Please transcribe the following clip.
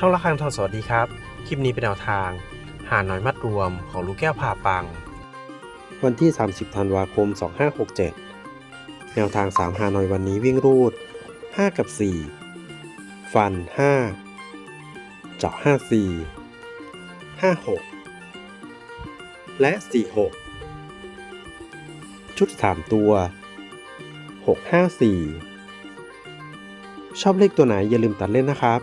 ช่องละครังทองสวัสดีครับ คลิปนี้เป็นแนวทาง หาหน้อยมัดรวมของลูกแก้วผ่าปัง วันที่ 30 ธันวาคม 2567 แนวทาง 3 หาหน้อยวันนี้วิ่งรูด 5 กับ 4 ฟัน 5 เจาะ 54 56 และ 46 ชุด 3 ตัว 654 ชอบเลขตัวไหนอย่าลืมตัดเล่นนะครับ